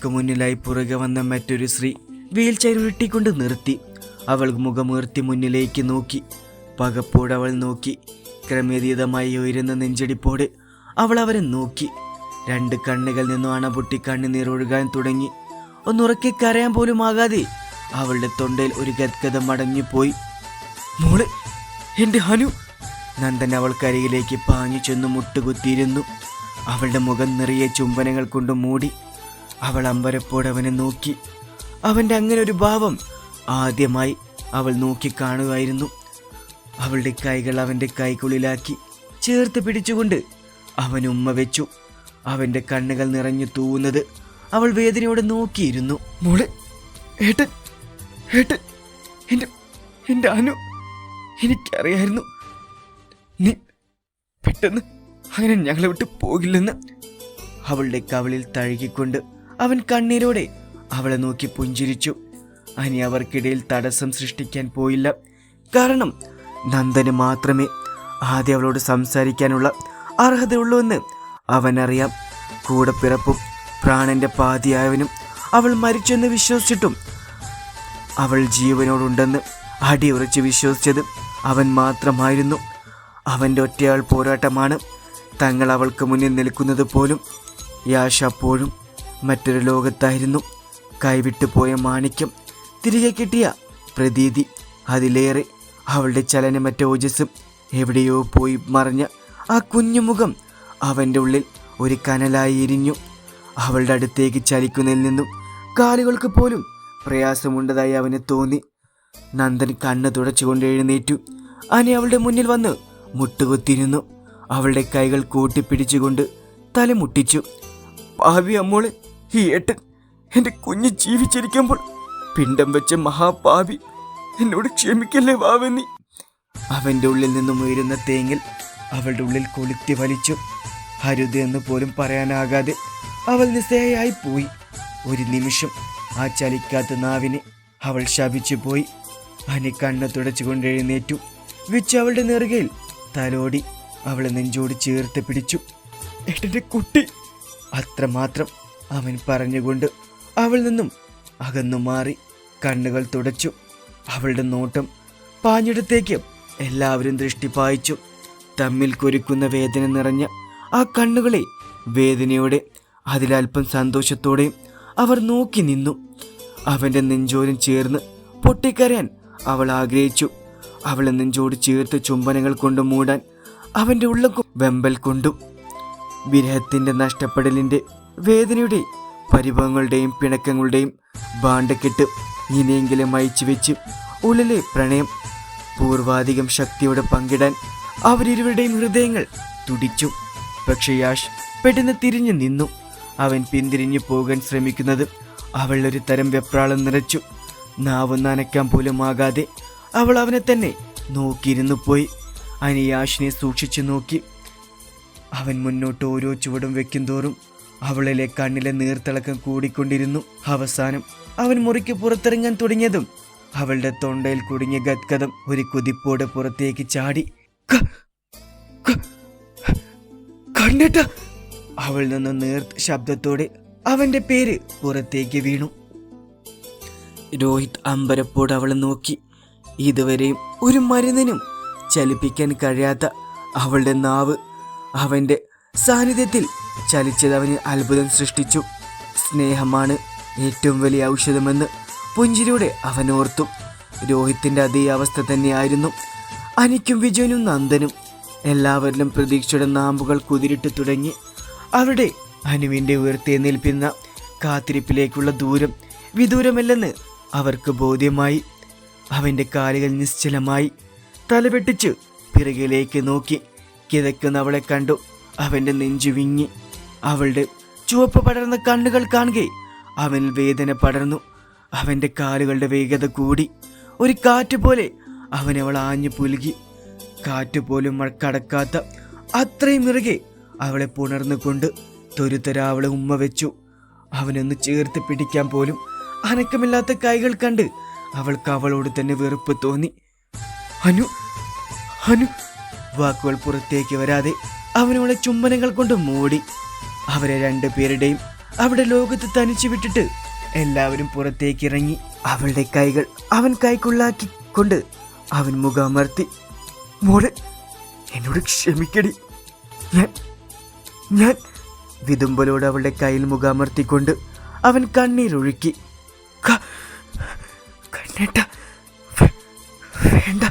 അവൾക്ക് മുന്നിലായി പുറകെ വന്ന മറ്റൊരു സ്ത്രീ വീൽ ചെയർ ഉരുട്ടിക്കൊണ്ട് നിർത്തി. അവൾ മുഖമുയർത്തി മുന്നിലേക്ക് നോക്കി. പകപ്പോടെ അവൾ നോക്കി. ക്രമേതീതമായി ഉയരുന്ന നെഞ്ചടിപ്പോടെ അവൾ അവരെ നോക്കി. രണ്ട് കണ്ണുകൾ നിന്നും അണപൊട്ടി കണ്ണുനീർ ഒഴുകാൻ തുടങ്ങി. ഒന്നുറക്കി കരയാൻ പോലും ആകാതെ അവളുടെ തൊണ്ടയിൽ ഒരു ഗദ്ഗതം അടങ്ങി പോയി. മോൾ എന്റെ ഹനു. നന്ദൻ അവൾക്കരികിലേക്ക് പാഞ്ഞു ചെന്ന് മുട്ടുകുത്തിയിരുന്നു. അവളുടെ മുഖം നിറയെ ചുംബനങ്ങൾ കൊണ്ട് മൂടി. അവൾ അമ്പരപ്പോടെ അവനെ നോക്കി. അവന്റെ അങ്ങനെ ഒരു ഭാവം ആദ്യമായി അവൾ നോക്കി കാണുകയായിരുന്നു. അവളുടെ കൈകൾ അവന്റെ കൈക്കുള്ളിലാക്കി ചേർത്ത് പിടിച്ചുകൊണ്ട് അവൻ ഉമ്മ വെച്ചു. അവന്റെ കണ്ണുകൾ നിറഞ്ഞു തൂവുന്നത് അവൾ വേദനയോടെ നോക്കിയിരുന്നു. മോൾ ഏട്ടൻ ഏട്ടൻ എന്റെ എന്റെ അനു എനിക്കറിയായിരുന്നു. നീ പെട്ടെന്ന് അങ്ങനെ ഞങ്ങളെ വിട്ട് പോകില്ലെന്ന്. അവളുടെ കവളിൽ തഴുകിക്കൊണ്ട് അവൻ കണ്ണീരോടെ അവളെ നോക്കി പുഞ്ചിരിച്ചു. അനി അവർക്കിടയിൽ തടസ്സം സൃഷ്ടിക്കാൻ പോയില്ല. കാരണം നന്ദന് മാത്രമേ ആദ്യം അവളോട് സംസാരിക്കാനുള്ള അർഹതയുള്ളൂവെന്ന് അവനറിയാം. കൂടെ പിറപ്പും പ്രാണന്റെ പാതിയായവനും അവൾ മരിച്ചെന്ന് വിശ്വസിച്ചിട്ടും അവൾ ജീവനോടുണ്ടെന്ന് അടിയുറച്ച് വിശ്വസിച്ചത് അവൻ മാത്രമായിരുന്നു. അവന്റെ ഒറ്റയാൾ പോരാട്ടമാണ് തങ്ങൾ അവൾക്ക് മുന്നിൽ നിൽക്കുന്നത് പോലും യാഷ അപ്പോഴും മറ്റൊരു ലോകത്തായിരുന്നു. കൈവിട്ടു പോയ മാണിക്യം തിരികെ കിട്ടിയ പ്രതീതി. അതിലേറെ അവളുടെ ചലനമറ്റ ഓജസ്സും എവിടെയോ പോയി മറഞ്ഞ ആ കുഞ്ഞുമുഖം അവന്റെ ഉള്ളിൽ ഒരു കനലായി എരിഞ്ഞു. അവളുടെ അടുത്തേക്ക് ചലിക്കുന്നതിൽ നിന്നും കാലുകൾക്ക് പോലും പ്രയാസമുണ്ടതായി അവന് തോന്നി. നന്ദൻ കണ്ണ് തുടച്ചുകൊണ്ട് എഴുന്നേറ്റു. അനി അവളുടെ മുന്നിൽ വന്ന് മുട്ടുകുത്തിരുന്നു അവളുടെ കൈകൾ കൂട്ടിപ്പിടിച്ചുകൊണ്ട് തലമുട്ടിച്ചു. ഭാവി അമ്മോളെ ഈ ഏട്ടൻ എന്റെ കുഞ്ഞ് ജീവിച്ചിരിക്കുമ്പോൾ പിണ്ടം വെച്ച മഹാപാപി എന്നോട് ക്ഷമിക്കല്ലേ വാവെന്നി? അവന്റെ ഉള്ളിൽ നിന്നും ഉയരുന്ന തേങ്ങിൽ അവളുടെ ഉള്ളിൽ കൊളുത്തി വലിച്ചു. ഹരുത് എന്ന് പോലും പറയാനാകാതെ അവൾ നിസ്സയായി പോയി. ഒരു നിമിഷം ആ ചലിക്കാത്ത നാവിനെ അവൾ ശപിച്ചു പോയി. അനി കണ്ണ് തുടച്ചുകൊണ്ട് എഴുന്നേറ്റു. വിച്ച് അവളുടെ നെറുകയിൽ തലോടി അവളെ നെഞ്ചോട് ചേർത്ത് പിടിച്ചു. എട്ടന്റെ കുട്ടി. അത്രമാത്രം അവൻ പറഞ്ഞുകൊണ്ട് അവൾ നിന്നും അകന്നു മാറി കണ്ണുകൾ തുടച്ചു. അവളുടെ നോട്ടം പാഞ്ഞിടത്തേക്ക് എല്ലാവരും ദൃഷ്ടി പായിച്ചു. തമ്മിൽ കുരുക്കുന്ന വേദന നിറഞ്ഞ ആ കണ്ണുകളെ വേദനയോടെ അതിലൽപ്പം സന്തോഷത്തോടെയും അവർ നോക്കി നിന്നു. അവന്റെ നെഞ്ചോരം ചേർന്ന് പൊട്ടിക്കരയാൻ അവൾ ആഗ്രഹിച്ചു. അവളെ നെഞ്ചോട് ചേർത്ത് ചുംബനങ്ങൾ കൊണ്ട് മൂടാൻ അവന്റെ ഉള്ളം വെമ്പൽ കൊണ്ടു വിരഹത്തിന്റെ നഷ്ടപ്പെടലിന്റെ വേദനയുടെ പരിഭവങ്ങളുടെയും പിണക്കങ്ങളുടെയും ബാണ്ടക്കെട്ട് ഇനിയെങ്കിലും അയച്ചു വെച്ച് ഉള്ളിലെ പ്രണയം പൂർവാധികം ശക്തിയോടെ പങ്കിടാൻ അവരിരുവരുടെയും ഹൃദയങ്ങൾ തുടിച്ചു. പക്ഷേ യാഷ് പെട്ടെന്ന് തിരിഞ്ഞു നിന്നു. അവൻ പിന്തിരിഞ്ഞു പോകാൻ ശ്രമിക്കുന്നത് അവൾ ഒരു തരം വെപ്രാളം നിറച്ചു. നാവ് നനയ്ക്കാൻ പോലും ആകാതെ അവൾ അവനെ തന്നെ നോക്കിയിരുന്നു പോയി. അനി യാഷിനെ സൂക്ഷിച്ചു നോക്കി. അവൻ മുന്നോട്ട് ഓരോ ചുവടും വെക്കും തോറും അവളിലെ കണ്ണിലെ നീർത്തിളക്കം കൂടിക്കൊണ്ടിരുന്നു. അവസാനം അവൻ മുറിക്ക് പുറത്തിറങ്ങാൻ തുടങ്ങിയതും അവളുടെ തൊണ്ടയിൽ കുടുങ്ങിയ ഗദ്ഗതം ഒരു കുതിപ്പോടെ പുറത്തേക്ക് ചാടി കണ്ടിട്ട അവൾ നിന്ന് നീർത്ത് ശബ്ദത്തോടെ അവന്റെ പേര് പുറത്തേക്ക് വീണു. രോഹിത് അമ്പരപ്പോട് അവളെ നോക്കി. ഇതുവരെയും ഒരു മരുന്നിനും ചലിപ്പിക്കാൻ കഴിയാത്ത അവളുടെ നാവ് അവന്റെ സാന്നിധ്യത്തിൽ ചലിച്ചത് അവന് അത്ഭുതം സൃഷ്ടിച്ചു. സ്നേഹമാണ് ഏറ്റവും വലിയ ഔഷധമെന്ന് പുഞ്ചിരിയുടെ അവൻ ഓർത്തു. രോഹിത്തിന്റെ അതേ അവസ്ഥ തന്നെയായിരുന്നു. അനിക്കും വിജയനും നന്ദനും എല്ലാവരിലും പ്രതീക്ഷയുടെ നാമ്പുകൾ കുതിരിട്ട് തുടങ്ങി. അവിടെ അനുവിന്റെ ഉയർത്തെഴുന്നേൽപ്പിന്ന കാത്തിരിപ്പിലേക്കുള്ള ദൂരം വിദൂരമല്ലെന്ന് അവർക്ക് ബോധ്യമായി. അവന്റെ കാലുകൾ നിശ്ചലമായി. തലവെട്ടിച്ച് പിറകിലേക്ക് നോക്കി. കിതക്കുന്നവളെ കണ്ടു. അവന്റെ നെഞ്ചു വിങ്ങി. അവളുടെ ചുവപ്പ് പടർന്ന കണ്ണുകൾ കാണുകെ. അവൻ വേദന പടർന്നു. അവന്റെ കാലുകളുടെ വേഗത കൂടി. ഒരു കാറ്റ് പോലെ അവൻ അവൾ ആഞ്ഞു പുലുകി. കാറ്റ് പോലും മഴക്കടക്കാത്ത അത്രയും ഇറുകെ അവളെ പുണർന്നുകൊണ്ട് തൊരുത്തര അവളെ ഉമ്മ വെച്ചു. അവനൊന്ന് ചേർത്ത് പിടിക്കാൻ പോലും അനക്കമില്ലാത്ത കൈകൾ കണ്ട് അവൾക്ക് അവളോട് തന്നെ വെറുപ്പ് തോന്നി. അനു അനു വാക്കുകൾ പുറത്തേക്ക് വരാതെ അവനവളെ ചുംബനങ്ങൾ കൊണ്ട് മൂടി. അവരെ രണ്ടുപേരുടെയും അവിടെ ലോകത്ത് തനിച്ചു വിട്ടിട്ട് എല്ലാവരും പുറത്തേക്ക് ഇറങ്ങി അവളുടെ കൈകൾ അവൻ കൈക്കുള്ളാക്കി കൊണ്ട് അവൻ മുഖമർത്തി മോളെ എന്നോട് ക്ഷമിക്കടി. ഞാൻ ഞാൻ വിതുമ്പലോട് അവളുടെ കയ്യിൽ മുഖമർത്തിക്കൊണ്ട് അവൻ കണ്ണീരൊഴുക്കി കണ്ണേട്ട വേണ്ട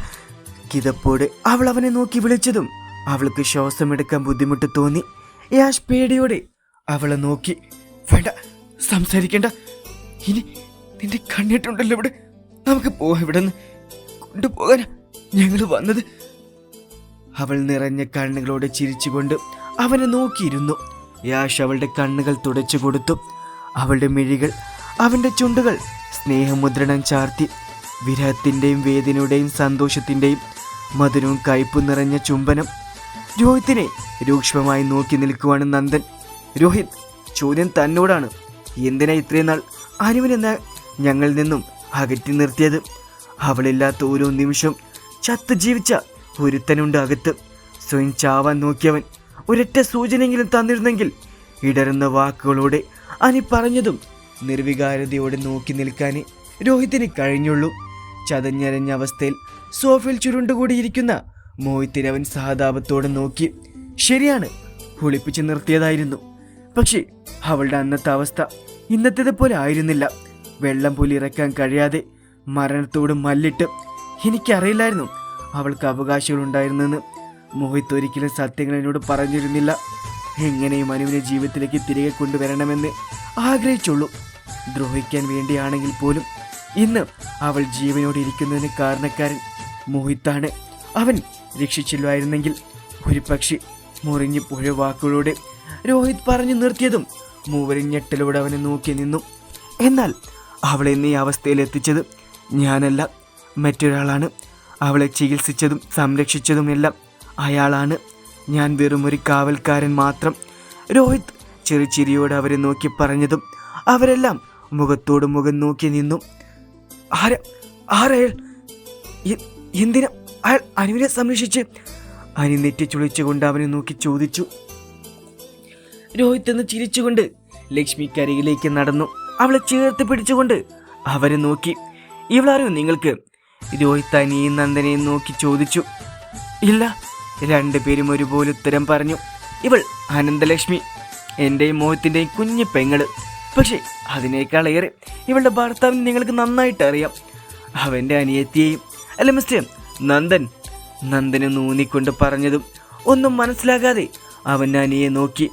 കിതപ്പോടെ അവൾ അവനെ നോക്കി വിളിച്ചതും അവൾക്ക് ശ്വാസമെടുക്കാൻ ബുദ്ധിമുട്ട് തോന്നി. യാഷ് പേടിയോടെ അവളെ നോക്കി. വേണ്ട സംസാരിക്കേണ്ട. ഇനി നിന്റെ കണ്ണിട്ടുണ്ടല്ലോ ഇവിടെ. നമുക്ക് പോവാം ഇവിടെ നിന്ന് കൊണ്ടുപോകാൻ ഞങ്ങൾ വന്നത്. അവൾ നിറഞ്ഞ കണ്ണുകളോടെ ചിരിച്ചുകൊണ്ട് അവനെ നോക്കിയിരുന്നു. യാഷ് അവളുടെ കണ്ണുകൾ തുടച്ചു കൊടുത്തു. അവളുടെ മിഴികൾ അവന്റെ ചുണ്ടുകൾ സ്നേഹമുദ്രണം ചാർത്തി. വിരഹത്തിന്റെയും വേദനയുടെയും സന്തോഷത്തിന്റെയും മധുരവും കയ്പും നിറഞ്ഞ ചുംബനം. രോഹിത്തിനെ രൂക്ഷമായി നോക്കി നിൽക്കുവാണ് നന്ദൻ. രോഹിത് ചോദ്യം തന്നോടാണ്. എന്തിനാ ഇത്രയും നാൾ അനുവിനെന്ന ഞങ്ങളിൽ നിന്നും അകറ്റി നിർത്തിയത്? അവളില്ലാത്ത ഓരോ നിമിഷം ചത്ത് ജീവിച്ച ഒരുത്തനുണ്ട് അകത്ത്. സ്വയം ചാവാൻ നോക്കിയവൻ ഒരൊറ്റ സൂചനയെങ്കിലും തന്നിരുന്നെങ്കിൽ ഇടരുന്ന വാക്കുകളോടെ അനി പറഞ്ഞതും നിർവികാരതയോടെ നോക്കി നിൽക്കാൻ രോഹിത്തിന് കഴിഞ്ഞുള്ളൂ. ചതഞ്ഞരഞ്ഞ അവസ്ഥയിൽ സോഫയിൽ ചുരുണ്ടുകൂടിയിരിക്കുന്ന മോഹിത്തിനെ അവൻ സഹതാപത്തോടെ നോക്കി. ശരിയാണ് കുളിപ്പിച്ച് നിർത്തിയതായിരുന്നു. പക്ഷേ അവളുടെ അന്നത്തെ അവസ്ഥ ഇന്നത്തേത് പോലെ ആയിരുന്നില്ല. വെള്ളം പോലെ ഇറക്കാൻ കഴിയാതെ മരണത്തോട് മല്ലിട്ട് എനിക്കറിയില്ലായിരുന്നു അവൾക്ക് അവകാശങ്ങളുണ്ടായിരുന്നെന്ന് മോഹിത്ത് ഒരിക്കലും സത്യങ്ങൾ എന്നോട് പറഞ്ഞിരുന്നില്ല. എങ്ങനെയും അനുവിനെ ജീവിതത്തിലേക്ക് തിരികെ കൊണ്ടുവരണമെന്ന് ആഗ്രഹിച്ചുള്ളൂ. ദ്രോഹിക്കാൻ വേണ്ടിയാണെങ്കിൽ പോലും ഇന്ന് അവൾ ജീവനോട് ഇരിക്കുന്നതിന് കാരണക്കാരൻ മോഹിത്താണ്. അവൻ രക്ഷിച്ചില്ലായിരുന്നെങ്കിൽ ഒരു പക്ഷി മുറിഞ്ഞു പോയ വാക്കുകളോടെ രോഹിത് പറഞ്ഞു നിർത്തിയതും മൂവരും ഞെട്ടലോടെ അവനെ നോക്കി നിന്നു. എന്നാൽ അവളെ ഇന്ന് ഈ അവസ്ഥയിൽ എത്തിച്ചത് ഞാനല്ല മറ്റൊരാളാണ്. അവളെ ചികിത്സിച്ചതും സംരക്ഷിച്ചതുമെല്ലാം അയാളാണ്. ഞാൻ വെറും ഒരു കാവൽക്കാരൻ മാത്രം. രോഹിത് ചെറുചിരിയോടെ അവരെ നോക്കി പറഞ്ഞതും അവരെല്ലാം മുഖത്തോട് മുഖം നോക്കി നിന്നു. ആരാ? ആരയാൾ എന്തിനാ? അയാൾ അനുവിനെ സംരക്ഷിച്ച് അനു നെറ്റി ചുളിച്ചുകൊണ്ട് അവനെ നോക്കി ചോദിച്ചു. രോഹിത് എന്ന് ചിരിച്ചുകൊണ്ട് ലക്ഷ്മി കരയിലേക്ക് നടന്നു. അവളെ ചേർത്ത് പിടിച്ചുകൊണ്ട് അവരെ നോക്കി. ഇവളാരോ നിങ്ങൾക്ക്? രോഹിത് അനിയും നന്ദനെയും നോക്കി ചോദിച്ചു. ഇല്ല രണ്ടുപേരും ഒരുപോലെ ഉത്തരം പറഞ്ഞു. ഇവൾ അനന്തലക്ഷ്മി എന്റെയും മോഹത്തിന്റെയും കുഞ്ഞു പെങ്ങൾ. പക്ഷേ അതിനേക്കാളേറെ ഇവളുടെ ഭർത്താവിന് നിങ്ങൾക്ക് നന്നായിട്ട് അറിയാം അവന്റെ അനിയത്തിയെയും അല്ല മിസ്റ്റർ നന്ദൻ. നന്ദന് നൂന്നിക്കൊണ്ട് പറഞ്ഞതും ഒന്നും മനസ്സിലാകാതെ അവൻ അനിയെ നോക്കി.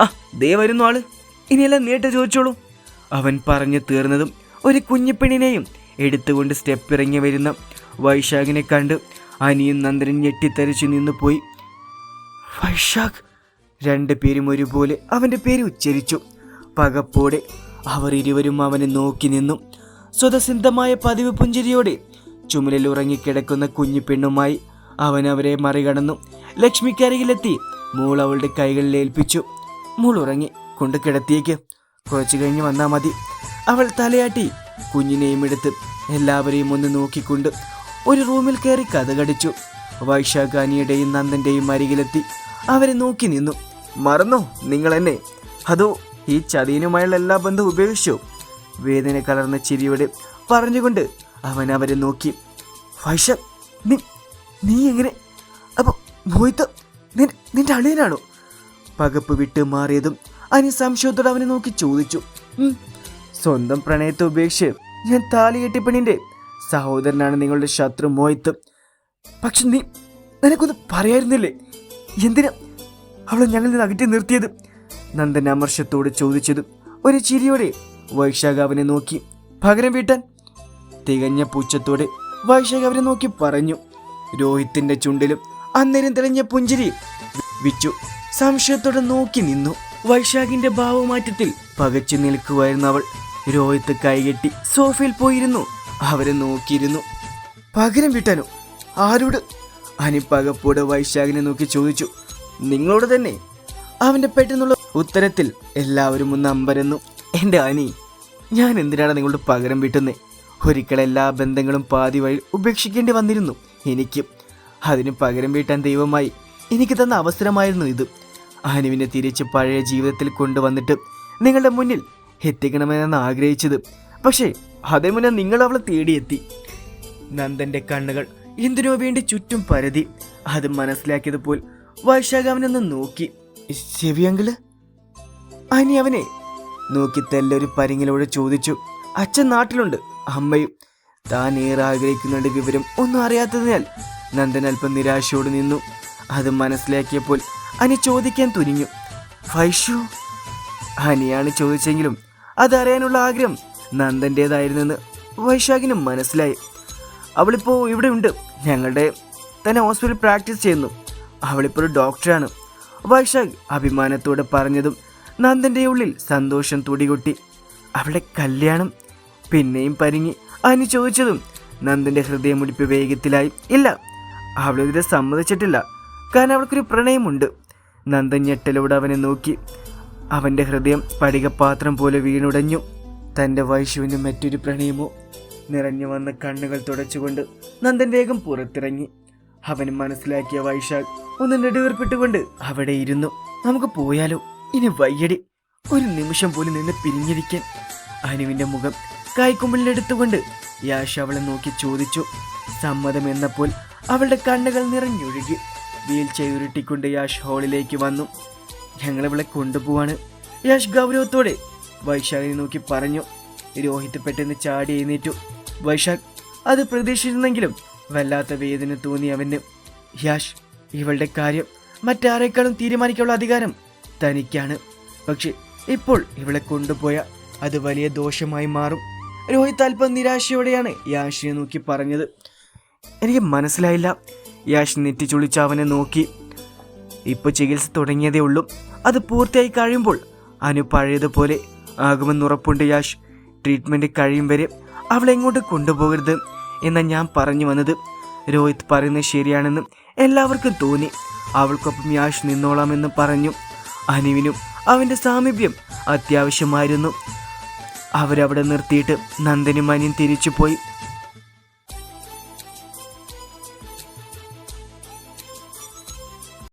ആ ദേ വരുന്നു ആൾ. ഇനിയെല്ലാം നീട്ട് ചോദിച്ചോളൂ. അവൻ പറഞ്ഞു തീർന്നതും ഒരു കുഞ്ഞിപ്പെണ്ണിനെയും എടുത്തുകൊണ്ട് സ്റ്റെപ്പ് ഇറങ്ങി വരുന്ന വൈശാഖിനെ കണ്ട് അനിയും നന്ദനും ഞെട്ടിത്തരിച്ചു നിന്നു പോയി. വൈശാഖ്! രണ്ടു പേരും ഒരുപോലെ അവന്റെ പേര് ഉച്ചരിച്ചു. പകപ്പോടെ അവർ ഇരുവരും അവനെ നോക്കി നിന്നു. സ്വതസിദ്ധമായ പതിവ് പുഞ്ചിരിയോടെ ചുമലിൽ ഉറങ്ങിക്കിടക്കുന്ന കുഞ്ഞു പെണ്ണുമായി അവൻ അവരെ മറികടന്നു. ലക്ഷ്മിക്കരികിലെത്തി മോൾ അവളുടെ കൈകളിൽ ഏൽപ്പിച്ചു. മോൾ ഉറങ്ങി കൊണ്ട് കിടത്തിയേക്ക്. കുറച്ചു കഴിഞ്ഞ് വന്നാൽ മതി. അവൾ തലയാട്ടി. കുഞ്ഞിനെയും എടുത്ത് എല്ലാവരെയും ഒന്ന് നോക്കിക്കൊണ്ട് ഒരു റൂമിൽ കയറി കഥകടിച്ചു വൈശാഖാനിയുടെയും നന്ദന്റെയും അരികിലെത്തി. അവരെ നോക്കി നിന്നു. മറന്നോ? നിങ്ങൾ എന്നെ അതോ ഈ ചതിയനുമായുള്ള എല്ലാ ബന്ധവും ഉപേക്ഷിച്ചു? വേദന കലർന്ന ചിരിയോടെ പറഞ്ഞുകൊണ്ട് അവൻ അവരെ നോക്കി. വൈഷ നീ നീ എങ്ങനെ? അപ്പോൾ മോഹിത്ത് നിന്റെ അളിയനാണോ? പകപ്പ് വിട്ട് മാറിയതും അനി സംശയത്തോടെ അവനെ നോക്കി ചോദിച്ചു. സ്വന്തം പ്രണയത്തെ ഉപേക്ഷിച്ച് ഞാൻ താലി കെട്ടിപ്പണിന്റെ സഹോദരനാണ് നിങ്ങളുടെ ശത്രു മോഹിത്ത് പക്ഷെ നീ നിനക്കൊന്ന് പറയായിരുന്നില്ലേ എന്തിനാ അവളെ ഞങ്ങളിൽ നിന്ന് അകറ്റി നിർത്തിയത്? നന്ദൻ അമർഷത്തോട് ചോദിച്ചതും ഒരു ചിരിയോടെ വൈശാഖ അവനെ നോക്കി. പകരം വീട്ടാൻ തികഞ്ഞ പൂച്ചത്തോട് വൈശാഖ് അവരെ നോക്കി പറഞ്ഞു. രോഹിത്തിന്റെ ചുണ്ടിലും അന്നേരം തെളിഞ്ഞ പുഞ്ചിരി വിച്ചു സംശയത്തോടെ നോക്കി നിന്നു. വൈശാഖിന്റെ ഭാവമാറ്റത്തിൽ പകച്ചു നിൽക്കുമായിരുന്നു അവൾ. രോഹിത്ത് കൈകെട്ടി സോഫയിൽ പോയിരുന്നു. അവരെ നോക്കിയിരുന്നു. പകരം വിട്ടാനോ? ആരോട്? അനി പകപ്പോടെ വൈശാഖിനെ നോക്കി ചോദിച്ചു. നിങ്ങളോട് തന്നെ? അവന്റെ പെട്ടെന്നുള്ള ഉത്തരത്തിൽ എല്ലാവരും ഒന്ന് അമ്പരന്നു. എന്റെ അനി ഞാൻ എന്തിനാണ് നിങ്ങളോട് പകരം വീട്ടുന്നേ? ഒരിക്കൽ എല്ലാ ബന്ധങ്ങളും പാതി വഴി ഉപേക്ഷിക്കേണ്ടി വന്നിരുന്നു. എനിക്ക് അതിന് പകരം വീട്ടാൻ ദൈവമായി എനിക്ക് തന്ന അവസരമായിരുന്നു ഇത്. അനുവിനെ തിരിച്ച് പഴയ ജീവിതത്തിൽ കൊണ്ടുവന്നിട്ട് നിങ്ങളുടെ മുന്നിൽ എത്തിക്കണമെന്നാണ് ആഗ്രഹിച്ചത്. പക്ഷേ അതേ മുന്നേ നിങ്ങൾ അവളെ തേടിയെത്തി. നന്ദന്റെ കണ്ണുകൾ എന്തിനോ വേണ്ടി ചുറ്റും പരതി. അത് മനസ്സിലാക്കിയതുപോൽ വൈശാഖ അവനൊന്ന് നോക്കി. ശരിയങ്കിൾ അനി അവനെ നോക്കി തെല്ലൊരു പരിങ്ങിലൂടെ ചോദിച്ചു. അച്ഛൻ നാട്ടിലുണ്ട്. അമ്മയും താൻ ഏറെ ആഗ്രഹിക്കുന്നുണ്ട് വിവരം ഒന്നും അറിയാത്തതിനാൽ നന്ദൻ അല്പം നിരാശയോട് നിന്നു. അത് മനസ്സിലാക്കിയപ്പോൾ അനി ചോദിക്കാൻ തുനിഞ്ഞു. ഫൈഷു അനിയാണ് ചോദിച്ചെങ്കിലും അതറിയാനുള്ള ആഗ്രഹം നന്ദന്റേതായിരുന്നെന്ന് വൈശാഖിനും മനസ്സിലായി. അവളിപ്പോൾ ഇവിടെ ഉണ്ട്. ഞങ്ങളുടെ തന്നെ ഹോസ്പിറ്റലിൽ പ്രാക്ടീസ് ചെയ്യുന്നു. അവളിപ്പോൾ ഡോക്ടറാണ്. വൈശാഖ് അഭിമാനത്തോടെ പറഞ്ഞതും നന്ദന്റെ ഉള്ളിൽ സന്തോഷം തുടികൊട്ടി. അവളുടെ കല്യാണം പിന്നെയും പരിങ്ങി. അനു ചോദിച്ചതും നന്ദന്റെ ഹൃദയമുടിപ്പ് വേഗത്തിലായി. ഇല്ല അവളിതിനെ സമ്മതിച്ചിട്ടില്ല. കാരണം അവൾക്കൊരു പ്രണയമുണ്ട്. നന്ദൻ ഞെട്ടലോട് അവനെ നോക്കി. അവന്റെ ഹൃദയം പടികപാത്രം പോലെ വീണുടഞ്ഞു. തന്റെ വൈശുവിന് മറ്റൊരു പ്രണയമോ? നിറഞ്ഞു വന്ന കണ്ണുകൾ തുടച്ചുകൊണ്ട് നന്ദൻ വേഗം പുറത്തിറങ്ങി. അവൻ മനസ്സിലാക്കിയ വൈശാഖ് ഒന്ന് നെടുവേർപ്പെട്ടുകൊണ്ട് അവിടെ ഇരുന്നു. നമുക്ക് പോയാലോ? ഇനി വയ്യടി. ഒരു നിമിഷം പോലും നിന്ന് പിരിഞ്ഞിരിക്കാൻ. അനുവിന്റെ മുഖം കൈക്കുമ്പിളിലെടുത്തുകൊണ്ട് യാഷ് അവളെ നോക്കി ചോദിച്ചു. സമ്മതം എന്നപ്പോൾ അവളുടെ കണ്ണുകൾ നിറഞ്ഞൊഴുകി വീൽ ചെയ്തുരുട്ടിക്കൊണ്ട് യാഷ് ഹാളിലേക്ക് വന്നു. ഞങ്ങൾ ഇവളെ കൊണ്ടുപോവാണ് യാഷ് ഗൗരവത്തോടെ വൈശാഖിനെ നോക്കി പറഞ്ഞു. രോഹിത് പെട്ടെന്ന് ചാടി എഴുന്നേറ്റു. വൈശാഖ് അത് പ്രതീക്ഷിച്ചിരുന്നെങ്കിലും വല്ലാത്ത വേദന തോന്നി അവന്. യാഷ് ഇവളുടെ കാര്യം മറ്റാരേക്കാളും തീരുമാനിക്കാനുള്ള അധികാരം തനിക്കാണ്. പക്ഷെ ഇപ്പോൾ ഇവളെ കൊണ്ടുപോയ അത് വലിയ ദോഷമായി മാറും. രോഹിത് അല്പം നിരാശയോടെയാണ് യാഷിനെ നോക്കി പറഞ്ഞത്. എനിക്ക് മനസ്സിലായില്ല. യാഷ് നെറ്റി ചുളിച്ച് അവനെ നോക്കി. ഇപ്പൊ ചികിത്സ തുടങ്ങിയതേ ഉള്ളൂ. അത് പൂർത്തിയായി കഴിയുമ്പോൾ അനു പഴയതുപോലെ ആകുമെന്നുറപ്പുണ്ട് യാഷ്. ട്രീറ്റ്മെന്റ് കഴിയും വരെ അവളെ എങ്ങോട്ട് കൊണ്ടുപോകരുത് എന്ന ഞാൻ പറഞ്ഞു വന്നത്. രോഹിത് പറയുന്നത് ശരിയാണെന്ന് എല്ലാവർക്കും തോന്നി. അവൾക്കൊപ്പം യാഷ് നിന്നോളാമെന്ന് പറഞ്ഞു. അനുവിനും അവന്റെ സാമീപ്യം അത്യാവശ്യമായിരുന്നു. അവരവിടെ നിർത്തിയിട്ട് നന്ദനും അനിയും തിരിച്ചു പോയി